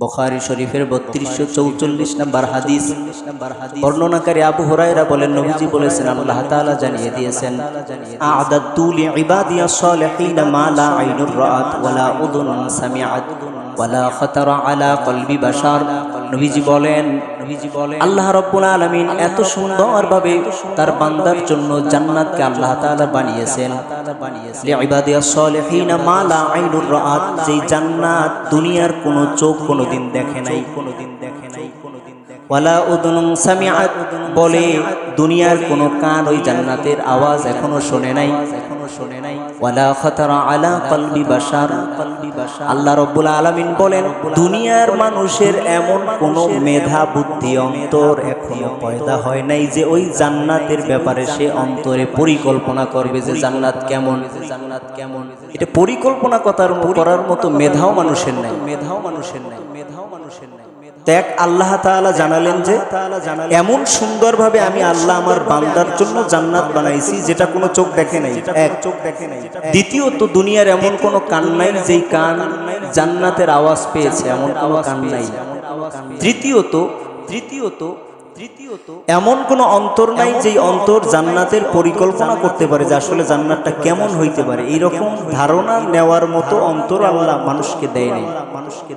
বখারি শরীফের বত্রিশশো চৌচল্লিশ নাম্বার হাদিস। বর্ণনাকারী আবু হরাইরা বলেন নবীজি বলেছেন আল্লাহ তাআলা জানিয়ে দিয়েছেন আ'দাদতু লিইবাদিয়া সালিহিনা মা লা আইনুর রাআত ওয়ালা উযুনুন সামিআত ওয়ালা খাতারা আলা কলবি বাশার। নবীজি বলেন নবীজি বলেন আল্লাহ রাব্বুল আলামিন এত সুন্দরভাবে তার বান্দার জন্য জান্নাতকে আল্লাহ তাআলা বানিয়েছেন। লিইবাদিয়া সালিহিনা মা লা আইনুর রাআত যেই জান্নাত দুনিয়ার কোনো চোখ কোনোদিন দেখে নাই। কোনোদিন দেখে নাই। কোনোদিন ওয়ালা উদুনুম সামিআত বলে দুনিয়ার কোনো কান ওই জান্নাতের আওয়াজ এখনও শোনে নাই। এখনও শোনে নাই। ওয়ালা খাতারা আলা কলবি বাশার। আল্লাহ আলামিন বলেন, দুনিয়ার মানুষের এমন কোনো মেধা বুদ্ধি অন্তর এখনও পয়দা হয় নাই যে ওই জান্নাতের ব্যাপারে সে অন্তরে পরিকল্পনা করবে যে জান্নাত কেমন। জান্নাত কেমন এটা পরিকল্পনা করার করার মতো মেধাও মানুষের নাই। মেধাও মানুষের নাই মেধাও মানুষের নাই দেখ আল্লাহ তাআলা জানালেন যে, এমন সুন্দরভাবে আমি আল্লাহ আমার বান্দার জন্য জান্নাত বানাইছি যেটা কোনো চোখ দেখে নাই। চোখ দেখে নাই। দ্বিতীয়ত দুনিয়ার এমন কোনো কান নাই যেই কান জান্নাতের আওয়াজ পেয়েছে এমন কোনো কান নাই। তৃতীয়ত তৃতীয়ত তৃতীয়ত এমন কোনো অন্তর নাই যেই অন্তর জান্নাতের পরিকল্পনা করতে পারে যে আসলে জান্নাতটা কেমন হইতে পারে। এইরকম ধারণা নেওয়ার মতো অন্তর আল্লাহ মানুষকে দেয় নাই। মানুষকে